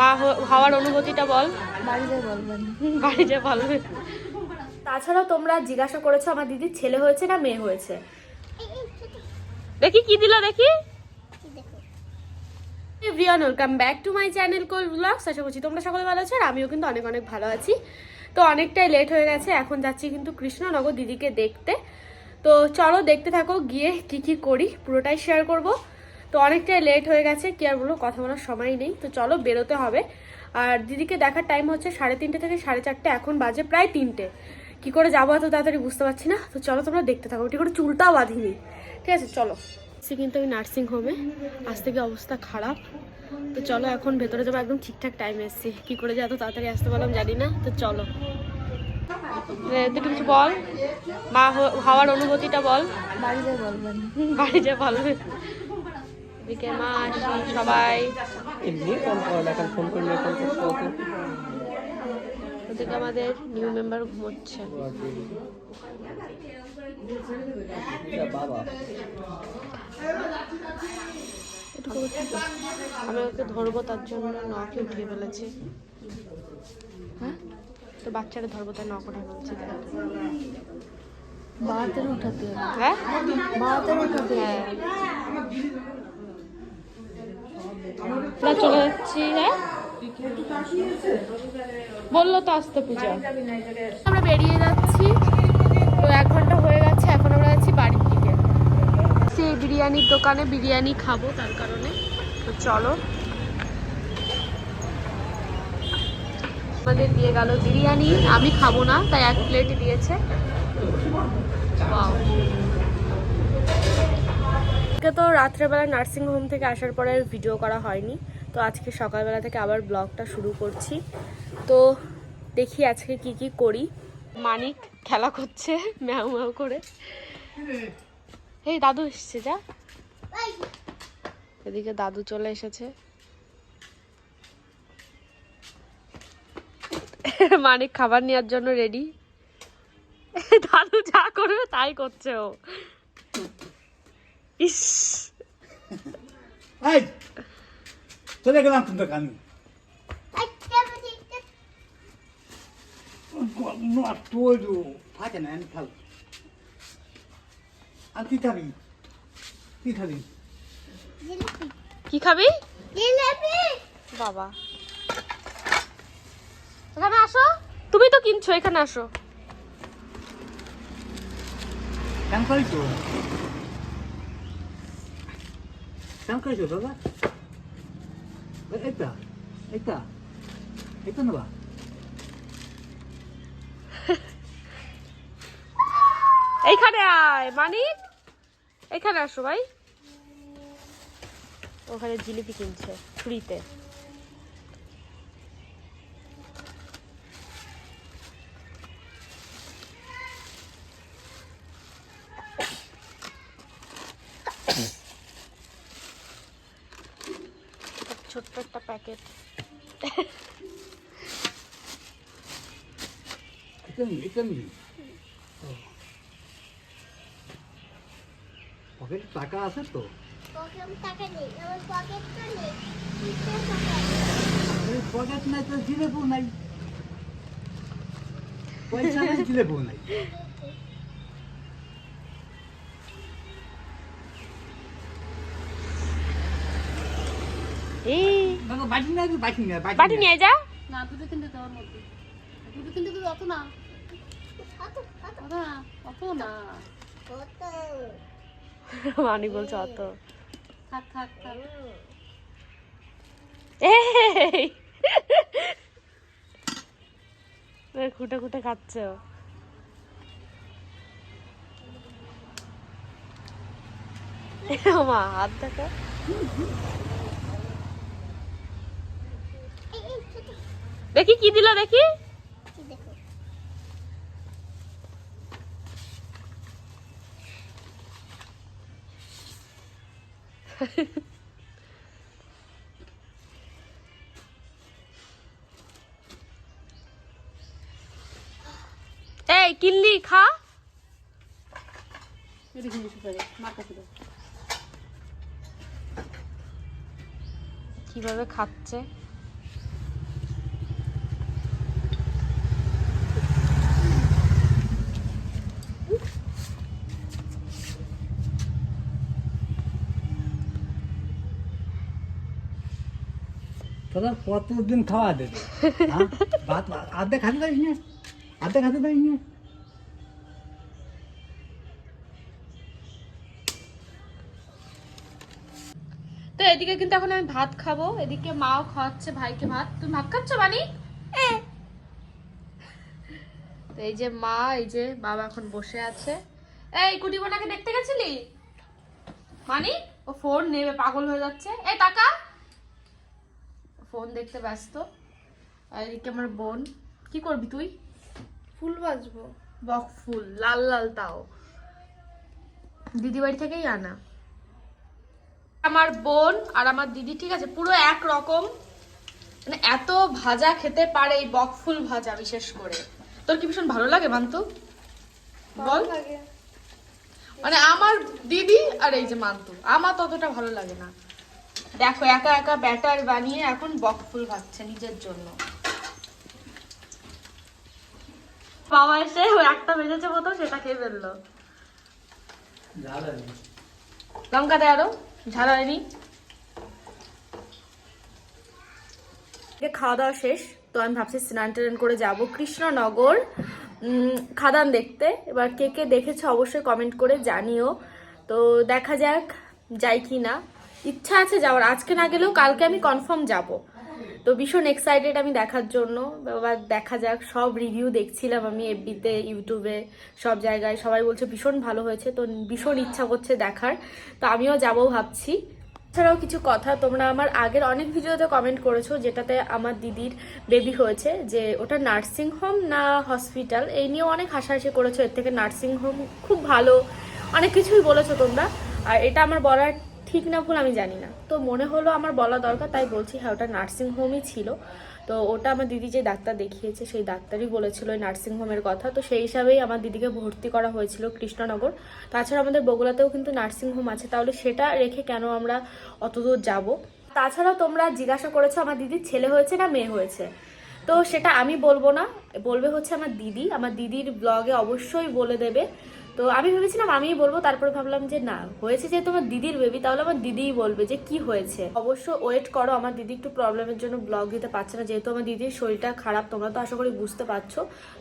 মা হওয়ার অনুভূতিটা বল। বাড়িতে বলবেন বাড়িতে বলবে তাছাড়াও তোমরা জিজ্ঞাসা করেছ আমার দিদির ছেলে হয়েছে না মেয়ে হয়েছে? দেখি কি দিল দেখি? Everyone welcome back to my channel Kol vlogs আশা করছি তোমরা সকলে ভালো আছো আর আমিও কিন্তু অনেক অনেক ভালো আছি। তো অনেকটাই লেট হয়ে গেছে এখন যাচ্ছি কিন্তু কৃষ্ণনগর দিদিকে দেখতে। তো চলো দেখতে থাকো গিয়ে কি কি করি পুরোটাই শেয়ার করব। তো অনেকটাই লেট হয়ে গেছে কি আর বলব কথা বলার সময় নেই। তো চলো বেরোতে হবে। আর দিদিকে দেখার টাইম হচ্ছে সাড়ে তিনটে থেকে সাড়ে চারটে এখন বাজে প্রায় তিনটে। কি করে যাব এত তাড়াতাড়ি বুঝতে পারছি না। তো চলো তোমরা দেখতে থাকো ঠিক করে চুলটাও বাঁধিনি। ঠিক আছে চলো। সে কিন্তু আমি নার্সিং হোমে আজ থেকে অবস্থা খারাপ। তো চলো এখন ভেতরে যাব একদম ঠিকঠাক টাইমে এসছি। কি করে যে এত তাড়াতাড়ি আসতে পারলাম জানি না। তো চলো। তুই কিছু বল? মা হওয়ার অনুভূতিটা বল। বাড়িতে বলবেন। বাড়িতে বলবে। এদিকে মা আসি সবাই। এমনি ফোন করো এখন ফোন করলে ফোন করতে হতো ওদিকে আমাদের নিউ মেম্বার ঘুমোচ্ছে। আমি ওকে ধরবো তার জন্য নখে উঠিয়ে ফেলেছি। হ্যাঁ? তো বাচ্চাটা ধরবো তাই নখ উঠে ফেলছি। বাতের উঠাতে হ্যাঁ? বাতের উঠাতে হ্যাঁ। আমরা চলে যাচ্ছি হ্যাঁ? বলল তো আসতে পূজা। আমরা বেরিয়ে যাচ্ছি। তো এক ঘণ্টা হয়ে গেছে, এখন আমরা যাচ্ছি বাড়ির দিকে। সেই বিরিয়ানির দোকানে বিরিয়ানি খাব, তার কারণে। তো চলো। আমাদের দিয়ে গেল বিরিয়ানি, আমি খাব না, তাই এক প্লেট দিয়েছে. আজকে তো রাত্রেবেলা নার্সিং হোম থেকে আসার পরে ভিডিও করা হয়নি। তো আজকে সকালবেলা থেকে আবার ব্লগটা শুরু করছি। তো দেখি আজকে কি কি করি। মানিক খেলা করছে, ম্যাও ম্যাও করে। এই দাদু এসছে, যা। এদিকে দাদু চলে এসেছে। মানিক খাবার নেওয়ার জন্য রেডি দাদু যা করবে তাই করছে ও। ইস। এই চলে গেলাম কিন্তু আমি তোর ফাটে না আমি খাল আর কি খাবি? কি খাবি? কি খাবি? বাবা। এখানে আসো। তুমি তো কিনছো এখানে আসো। কেন করিস কেন করিস দাদা এইটা এইটা এইটা এইখানে আয় মানিক এখানে আসো ভাই ওখানে জিলিপি কিনছে ফ্রিতে ছোট্ট একটা প্যাকেট এটা নিবি এটা নিবি পকেটে টাকা আছে তো পকেট নাই তো জিলেবু নাই পয়সা নাই জিলেবু নাই না বাটি নিয়ে যা। না দুটো তিনটে দেওয়ার মধ্যে। দুটো তিনটে দেবে অত না। অত না অত না। মানিক বলছে অত। থাক থাক থাক। খুঁটে খুঁটে খাচ্ছে মা হাত দেখো। দেখি কি দিল দেখি? এই কিনলি খা। কীভাবে খাচ্ছে? তোরা কতদিন খাওয়া দেবে? হ্যাঁ? ভাত না না তো এদিকে কিন্তু এখন আমি ভাত খাব। এদিকে মাও খাওয়াচ্ছে ভাইকে ভাত। তুমি ভাত খাচ্ছ বানি? তো এই যে মা এই যে বাবা এখন বসে আছে। এই কুটি বোনাকে দেখতে গেছিলি? মানি ও ফোন নেবে পাগল হয়ে যাচ্ছে। এই টাকা। দেখতে ব্যস্ত। আর এদিকে আমার বোন। কি করবি তুই? ফুল বাজবো। বক ফুল লাল লাল তাও। দিদি বাড়ি থেকেই আনা। আমার বোন আর আমার দিদি ঠিক আছে পুরো এক রকম। মানে এত ভাজা খেতে পারে এই বক ফুল ভাজা বিশেষ করে। তোর কি ভীষণ ভালো লাগে মান্তু? বল। মানে আমার দিদি আর এই যে মান্তু আমার ততটা ভালো লাগে না। দেখো একা একা ব্যাটার বানিয়ে এখন বক ফুল ভাজছে নিজের জন্য। বাবা এসে ওই একটা বেজেছে মতো সেটা খেয়ে ফেলল। লঙ্কা দেয় আরও ঝাল হয়নি খাওয়া দাওয়া শেষ তো আমি ভাবছি স্নান টান করে যাব। কৃষ্ণনগর খাদান দেখতে। এবার কে কে দেখেছ অবশ্যই কমেন্ট করে জানিও। তো দেখা যাক যাই কি না ইচ্ছা আছে যাওয়ার। আজকে না গেলেও কালকে আমি কনফার্ম যাব। তো ভীষণ এক্সাইটেড আমি দেখার জন্য। এবার দেখা যাক, সব রিভিউ দেখছিলাম আমি এফবিতে ইউটিউবে সব জায়গায়। সবাই বলছে ভীষণ ভালো হয়েছে, তো ভীষণ ইচ্ছা করছে দেখার। তো আমিও যাব ভাবছি। এছাড়াও কিছু কথা, তোমরা আমার আগের অনেক ভিডিওতে কমেন্ট করেছ যেটাতে আমার দিদির বেবি হয়েছে, যে ওটা নার্সিং হোম না হসপিটাল এই নিয়ে অনেক হাসাহাসি করেছ, এর থেকে নার্সিং হোম খুব ভালো। অনেক কিছুই বলেছ তোমরা। আর এটা আমার বলার ঠিক না ভুল আমি জানি না। তো মনে হলো আমার বলা দরকার, তাই বলছি হ্যাঁ ওটা নার্সিং হোমই ছিল। তো ওটা আমার দিদি যে ডাক্তার দেখিয়েছে, সেই ডাক্তারই বলেছিল ওই নার্সিং হোমের কথা। তো সেই হিসাবেই আমার দিদিকে ভর্তি করা হয়েছিল কৃষ্ণনগর। তাছাড়া আমাদের বগুড়াতেও কিন্তু নার্সিং হোম আছে। তাহলে সেটা রেখে কেন আমরা অতদূর যাব? তাছাড়া তোমরা জিজ্ঞাসা করেছ, আমার দিদির ছেলে হয়েছে না মেয়ে হয়েছে? তো সেটা আমি বলব না। বলবে হচ্ছে আমার দিদি। আমার দিদির ব্লগে অবশ্যই বলে দেবে। তো আমি ভেবেছিলাম আমিই বলব, তারপরে ভাবলাম যে না, হয়েছে যে তোমার দিদির বেবি তাহলে আমার দিদিই বলবে যে কি হয়েছে। অবশ্য ওয়েট করো, আমার দিদি একটু প্রবলেমের জন্য ব্লগ দিতে পারছে না, যেহেতু আমার দিদির শরীরটা খারাপ, তোমরা তো আশা করি বুঝতে পারছ।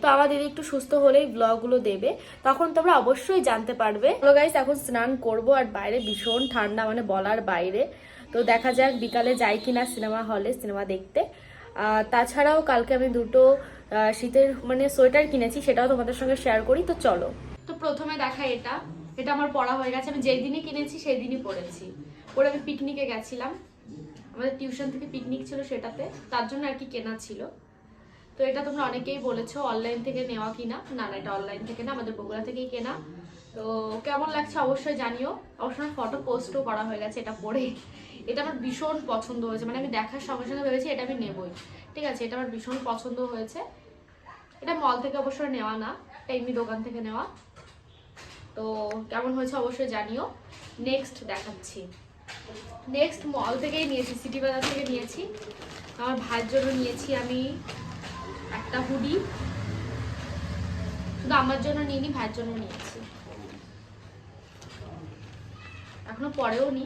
তো আমার দিদি একটু সুস্থ হলেই ব্লগগুলো দেবে, তখন তোমরা অবশ্যই জানতে পারবে। গাইস এখন স্নান করব, আর বাইরে ভীষণ ঠান্ডা মানে বলার বাইরে। তো দেখা যাক বিকালে যাই কিনা সিনেমা হলে সিনেমা দেখতে। তাছাড়াও কালকে আমি দুটো শীতের মানে সোয়েটার কিনেছি, সেটাও তোমাদের সঙ্গে শেয়ার করি, তো চলো। তো প্রথমে দেখা এটা। এটা আমার পড়া হয়ে গেছে। আমি যেই দিনই কিনেছি সেই দিনই পড়েছি। পরে আমি পিকনিকে গেছিলাম। আমাদের টিউশন থেকে পিকনিক ছিল সেটাতে। তার জন্য আর কি কেনা ছিল। তো এটা তোমরা অনেকেই বলেছ অনলাইন থেকে নেওয়া কিনা? না না, এটা অনলাইন থেকে না, আমাদের বগুড়া থেকেই কেনা। তো কেমন লাগছে অবশ্যই জানিও। অবশ্যই ফটো পোস্টও করা হয়ে গেছে এটা পরে এটা আমার ভীষণ পছন্দ হয়েছে। মানে আমি দেখার সঙ্গে সঙ্গে ভেবেছি এটা আমি নেবই। ঠিক আছে, এটা আমার ভীষণ পছন্দ হয়েছে। এটা মল থেকে অবশ্যই নেওয়া না, এটা এমনি দোকান থেকে নেওয়া। তো কেমন হয়েছে অবশ্যই জানিও। নেক্সট দেখাচ্ছি। নেক্সট মল থেকেই নিয়েছি সিটি বাজার থেকে নিয়েছি। আমার ভাইয়ের জন্য নিয়েছি আমি একটা হুডি শুধু আমার জন্য নিইনি, ভাইয়ের জন্য নিয়েছি। এখনও পরেও নি।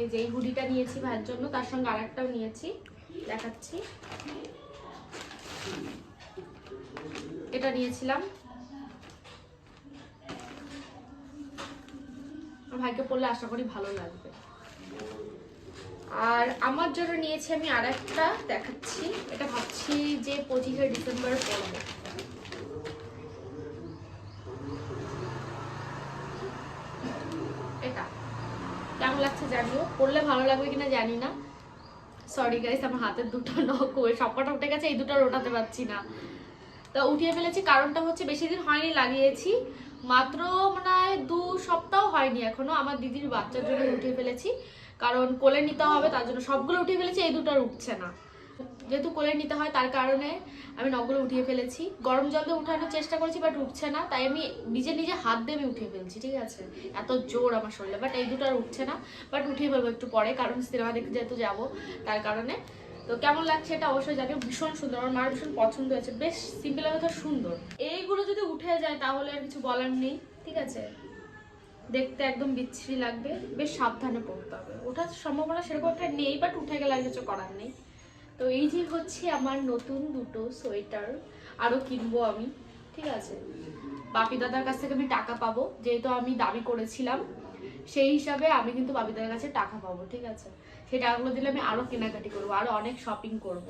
এই যে এই হুডিটা নিয়েছি ভাইয়ের জন্য, তার সঙ্গে আরেকটাও নিয়েছি। দেখাচ্ছি। এটা নিয়েছিলাম। ভাইকে পড়লে আশা করি ভালো লাগবে। আর আমার জন্য নিয়েছি আমি আর একটা দেখাচ্ছি। এটা ভাবছি যে পঁচিশে ডিসেম্বর পড়ব। এটা। কেমন লাগছে জানিও? পড়লে ভালো লাগবে কিনা জানি না। সরি গাইস আমার হাতের দুটো নখ সবকটা উঠে গেছে, এই দুটো রোটাতে পারছি না। তা উঠিয়ে ফেলেছি, কারণটা হচ্ছে বেশি দিন হয়নি লাগিয়েছি। মাত্র মানে দু সপ্তাহ হয়নি এখনও, আমার দিদির বাচ্চার জন্য উঠিয়ে ফেলেছি। কারণ কোলে নিতে হবে, তার জন্য সবগুলো উঠিয়ে ফেলেছি, এই দুটো উঠছে না। যেহেতু কোলে নিতে হয়, তার কারণে আমি নখগুলো উঠিয়ে ফেলেছি। গরম জল দিয়ে উঠানোর চেষ্টা করেছি বাট উঠছে না। তাই আমি নিজে নিজে হাত দিয়ে আমি উঠিয়ে ফেলছি, ঠিক আছে? এত জোর আমার শরীরে বাট এই দুটো আর উঠছে না। বাট উঠিয়ে ফেলব একটু পরে, কারণ সিনেমা দেখতে যেহেতু যাব, তার কারণে তো কেমন লাগছে এটা? অবশ্যই জানি ভীষণ সুন্দর। আমার মার ভীষণ পছন্দ হয়েছে। বেশ সিম্পল কথা সুন্দর। এইগুলো যদি উঠে যায়, তাহলে আর কিছু বলার নেই, ঠিক আছে? দেখতে একদম বিচ্ছিরি লাগবে। বেশ সাবধানে পড়তে হবে। ওঠার সম্ভাবনা সেরকম একটা নেই বাট উঠে গেলে আর কিছু করার নেই। তো এই যে হচ্ছে আমার নতুন দুটো সোয়েটার আরও কিনবো আমি, ঠিক আছে? বাপি দাদার কাছ থেকে আমি টাকা পাবো, যেহেতু আমি দাবি করেছিলাম। সেই হিসাবে আমি কিন্তু বাবিদার কাছে টাকা পাবো, ঠিক আছে? সেই টাকাগুলো দিলে আমি আরও কেনাকাটি করব আরও অনেক শপিং করব।